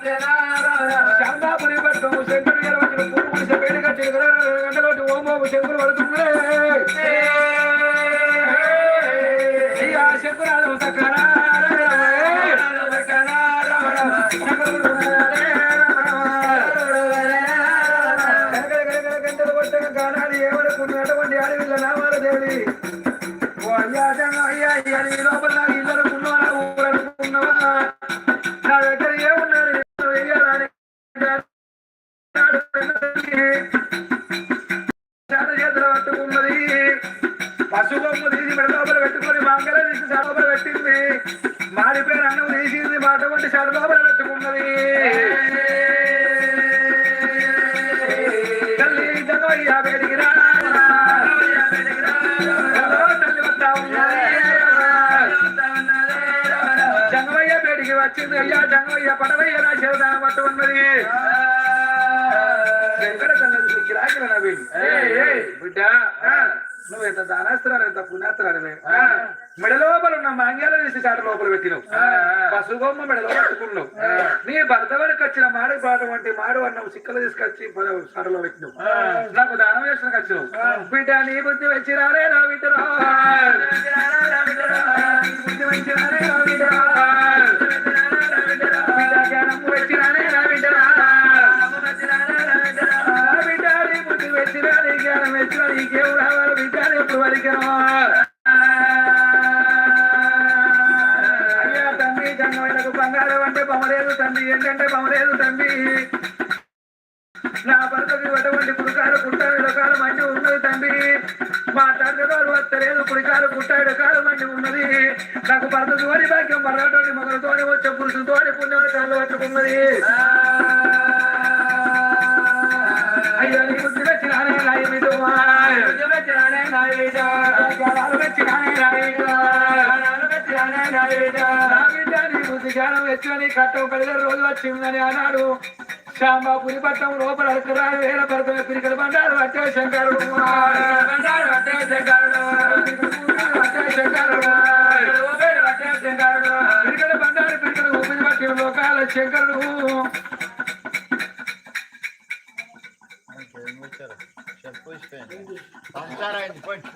శాంతాపురి పట్టము శంకరు గారు వచ్చిన పూర్వం చెప్పేది గంటలోటి ఓమోము శంకులు పడుతున్నాయి శంకురాలు సకరా ఏమనుకున్నటువంటి అడవిలో నామాల దేవి అయ్యా అయ్యా అయ్యా లోపల ఇల్లు అనుకున్నావా ఊరు అనుకున్నావా లోపల పెట్టింది. మాడిపోయిన అన్నం తీసింది మాట వంటి లోపల పెట్టుకున్నది. తల్లి జగవయ్య బయటికి రా. హలో, తల్లి వస్తా ఉన్నది. జంగమయ్య బయటికి వచ్చింది. అయ్యా జంగమయ్య పడవయ్య నా శివదాన పట్టు ఉన్నది. వెంకట కన్నది నవి బిడ్డ. నువ్వు ఎంత దానాస్త్రాలు ఎంత పుణ్యాస్త్రాలు మెడ లోపల ఉన్న మాంగ్యాల తీసి చాట లోపల పెట్టినావు. పసుగొమ్మ మెడలో పట్టుకున్నావు. నీ భర్త వరకు వచ్చిన మాడు పాట వంటి మాడు అన్నావు సిక్కలు తీసుకొచ్చి చాటలో పెట్టినావు. నాకు దానం చేసిన వచ్చినావు బిడ్డ నీ బుద్ధి వచ్చిరారే నా బిడ్డరా నీ బుద్ధి బిడ్డ జ్ఞానం వచ్చిరారే నా బిడ్డరా నా బిడ్డ నీ బుద్ధి వచ్చిరా నీ జ్ఞానం వచ్చిరా నీకేం రావాలి? బిడ్డ ఎప్పుడు అయ్యా తండ్రి జంగమైనకు బంగారం అంటే బొమ్మలేదు తండ్రి ఏంటంటే బొమ్మలేదు తండ్రి నా భర్తకి ఎటువంటి కుడికారు కుట్టాడు ఇడకాలు మంచి ఉన్నది తండ్రి మాట్లాడేవారు వస్తలేదు కుడికారు కుట్టాడు కాలు మంచి ఉన్నది నాకు భర్త తోని భాగ్యం మరొకటి మొగలతోని వచ్చే పురుషులతోని పుణ్యం కాళ్ళు పట్టుకున్నది వచ్చి కట్టం కలిగే రోజు వచ్చిందని అన్నాడు శ్యాంబాపురి పట్టం లోపల అడకరాడు వేల భరతం పిరికల బండారు అట్టే శంకరుడు బండారు అట్టే శంకరుడు అట్టే శంకరుడు అట్టే శంకరుడు పిరికల బండారు పిరికల ఊపిరి పట్టిన లోకాల శంకరుడు. Puxa, puxa, puxa. Vamos dar ainda, puxa.